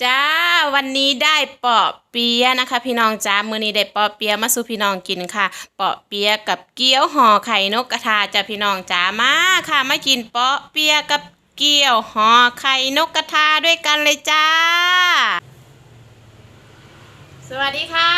จ้าวันนี้ได้เปาะเปียะนะคะ พี่น้องจ้ามื้อนี้ได้เปาะเปียะมาสู่พี่น้องกินค่ะ เปาะเปียะกับเกี๊ยวห่อไข่นกกระทาจ้ะพี่น้องจ้ามาค่ะมากินเปาะเปียะกับเกี๊ยวห่อไข่นกกระทาด้วยกันเลยจ้า สวัสดีค่ะ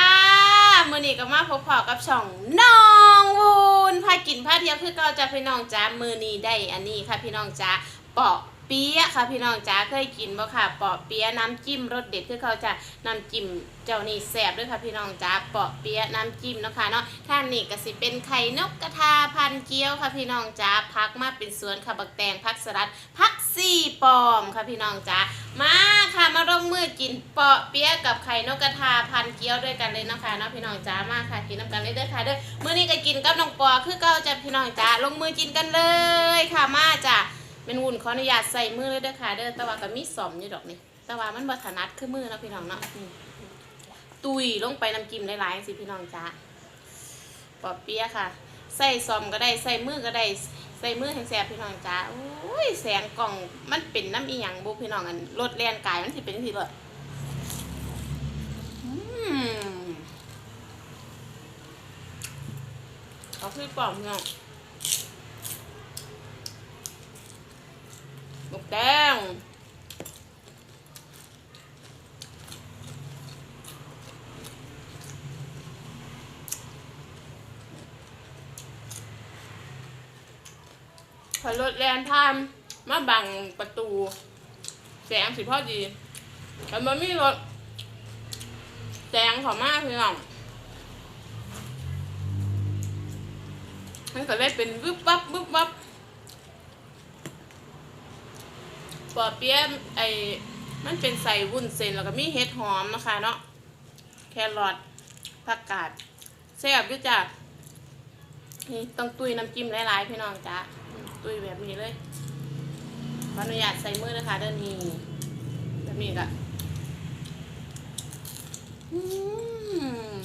มื้อนี้ก็มาพบพอกับช่องน้องวูนพากินพาเที่ยวคือเก่าจ้ะพี่น้องจ้ามื้อนี้ได้อันนี้ค่ะพี่น้องจ้าเปาะ เปี๊ยะค่ะพี่น้องจ้าเคยกินบ่ค่ะเปาะเปี๊ยะน้ำจิ้มรสเด็ดคือเขาจะน้ำจิ้มเจ้านี่แซ่บด้วยค่ะพี่น้องจ้าเปาะเปี๊ยะน้ำจิ้มเนาะค่ะเนาะท่านนี่ก็สิเป็นไข่นกกระทาพันเกี๊ยวค่ะพี่น้องจ้าพักมาเป็นสวนค่ะบักแตงพักสลัดพักซี่ปอมค่ะพี่น้องจ้ามาค่ะมาลงมือกินเปาะเปี๊ยะกับไข่นกกระทาพันเกี๊ยวด้วยกันเลยเนาะค่ะเนาะพี่น้องจ้ามาค่ะกินน้ำกันเลยด้อค่ะเด้อมื้อนี้ก็กินกับน้องปอคือเก่าจ้ะพี่น้องจ้าลงมือกินกันเลยค่ะมาจ้ะ เป็นวุ่นขออนุญาตใส่มือเลยเด้อค่ะเด้อแต่ว่าก็มีสอมอยู่ดอกนี่แต่ว่ามันบ่ถนัดคือมือเนาะพี่น้องเนาะอืมตุยลงไปน้ำจิ้มหลายๆสิพี่น้องจ้าปอเปี๊ยะค่ะ ใส่ซอมก็ได้ใส่มือก็ได้ใส่มือแห้งแสบพี่น้องจ้าโอ้ยแสงกล่องมันเป็นน้ำอีหยังบุพี่น้องอันรถแล่นกายมันสิเป็นสิเลยอืมเอาคือปอมเนาะ หมก แดงพอรถแลนทามมาบังประตู แสงสิพอดีแต่มันมีรถ แสงขอมากพี่น้องมันก็เลยเป็นวึบวับวึบวับ ปอเปี๊ยะไอ้มันเป็นใส่วุ้นเส้นแล้วก็มีเห็ดหอมนะคะเนาะแครอทผักกาดแซ่บด้วยจ้ะนี่ต้องตุยน้ำจิ้มหลายๆพี่น้องจ้ะตุยแบบนี้เลยขออนุญาตใส่มือนะคะเด้านนี้แบบนี้ก็อืม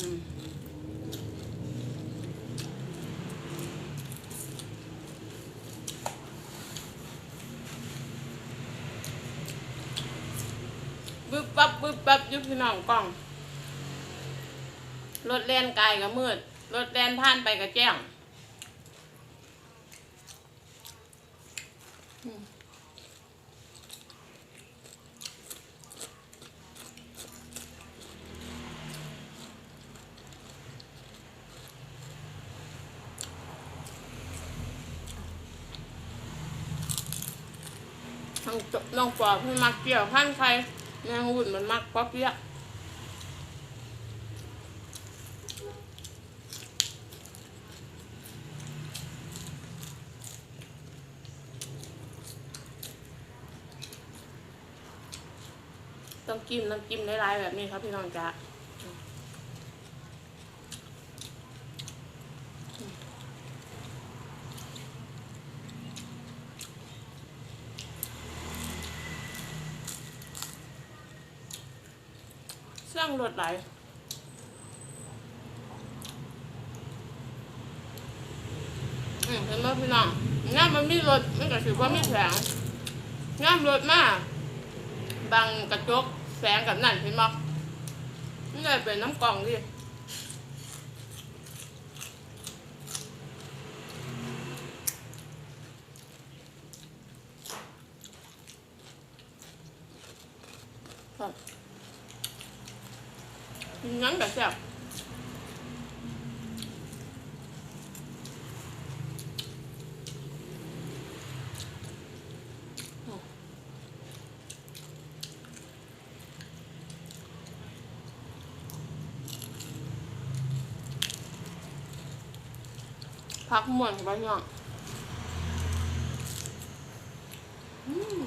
บึบ ปับบึบปับยุบพี่น้องกล้อง รถแล่นไกลก็มืด รถแล่นผ่านไปก็แจ้งน้องปอบให้มักเกี่ยวพันใคร แมงหุ่นมันมากป๊อปเปี๊ยะต้องจิ้มน้ำจิ้มหลายๆแบบนี้ครับพี่น้องจ๊ะ เสื่องรถไหลอืมเห็นไหมพี่น้องงามมันมีรถมันก็ถือว่ามีแสงงามรถมากบังกระจกแสงกับนั่นเห็นไหมนี่เลยเป็นน้ำกล่องดิ งั้นแบบแซ่บพักหมวนไปยังอืม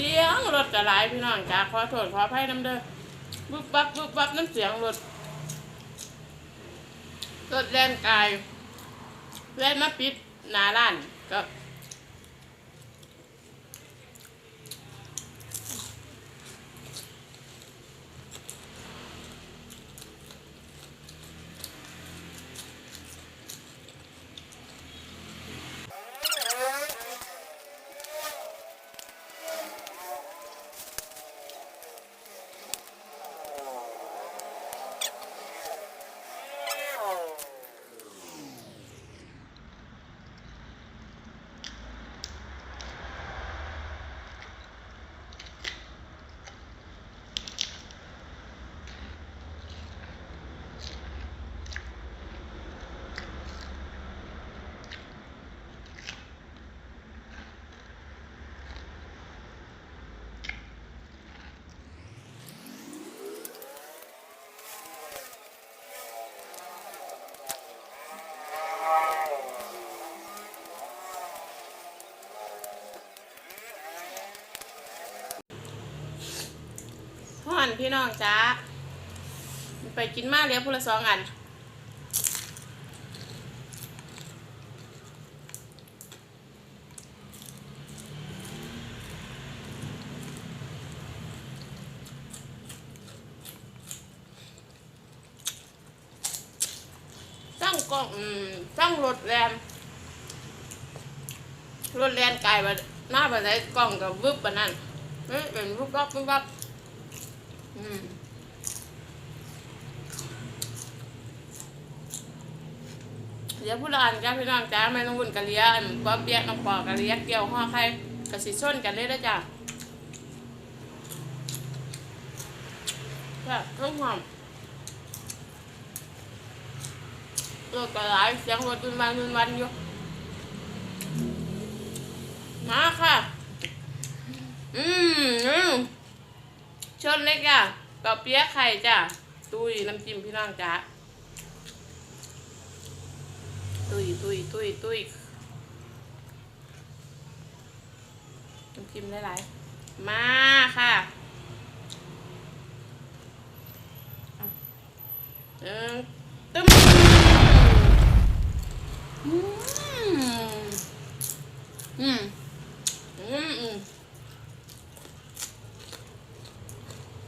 เสียงรถกระไรพี่น้องจ้าขอโทษขออภัยน้ำเด้อบึบบับบึบบับน้ำเสียงรถรถแล่นกายแล่นมาปิดหน้าร้านก็ อ อน พี่น้องจ้าไปกินมาเลี้ยพูละสองอันตั้งกล้องอืมตั้งรถแรมรถแรมไกลมาหน้าบันไดกล้องกับวึบบันนั่นเฮ้ยเป็นวึบวับวึบวับ เดี๋ยวผู้ละอันจ้าพี่น้องจ้าไม่ต้องวุ่นกะเลียอันป๊อเปียกน้องปอกกะเลียเกี่ยวห่อไข่กะสิส้นกันเลยนะจ้ะแบบต้องหอมรถก็หลายเสียงรถดุนวันดุนวันอยู่มาค่ะ อืมอืม ชนเล็กจ้ะกับเปี๊ยะไข่จ้ะตุยน้ำจิ้มพี่น้องจ้ะตุยตุยตุยตุยน้ำจิ้มหลายๆมาค่ะเออตึ้มอืมอืมอืมอืม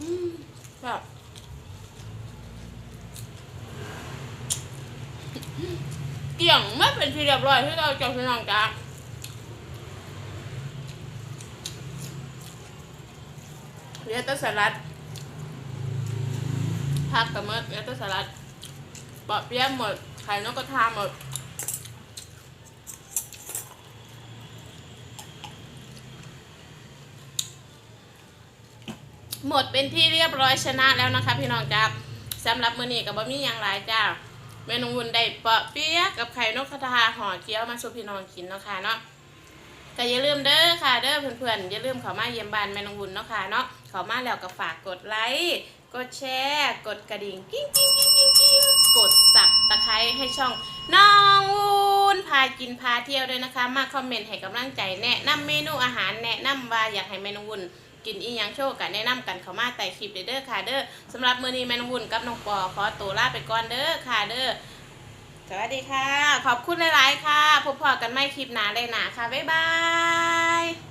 อืมแบบ เกี่ยงไม่เป็นที่เรียบร้อยที่เราจะพี่น้องจ้าเรียกตัสลัดผักกับมดเรียกตัสลัดปอเปี๊ยะหมดไข่นกกระทาหมดหมดเป็นที่เรียบร้อยชนะแล้วนะคะ พี่น้องจ้าสำหรับมือนี้กับบะมี่อย่างไรจ้า เมนูวุ้นได้เปาะเปี๊ยะกับไข่นกกระทาห่อเกี๊ยวมาสู่พี่น้องกินเนาะค่ะเนาะก็อย่าลืมเด้อค่ะเด้อเพื่อนๆอย่าลืมเข้ามาเยี่ยมบ้านแม่นองวุ้นเนาะค่ะเนาะเข้ามาแล้วก็ฝากกดไลค์กดแชร์กดกระดิ่งกิ้งกิ้งกิ้งกิ้งกิ้งกดสับตะไคร้ให้ช่องน้องวุ้นพากินพาเที่ยวด้วยนะคะ มาคอมเมนต์ให้กำลังใจแนะนำเมนูอาหารแนะนำว่าอยากให้แม่นองวุ้น กินอีหยังโชว์กันแนะนำกันเข้ามาแต่คลิปเด้อค่ะเด้อสำหรับมื้อนี้แม่นวุ่นกับน้องปอขอตัวลาไปก่อนเด้อค่ะเด้อสวัสดีค่ะ ขอบคุณหลาย ๆ ค่ะ พบพอกันไม่คลิปหน้าเลยนะค่ะ บ๊ายบาย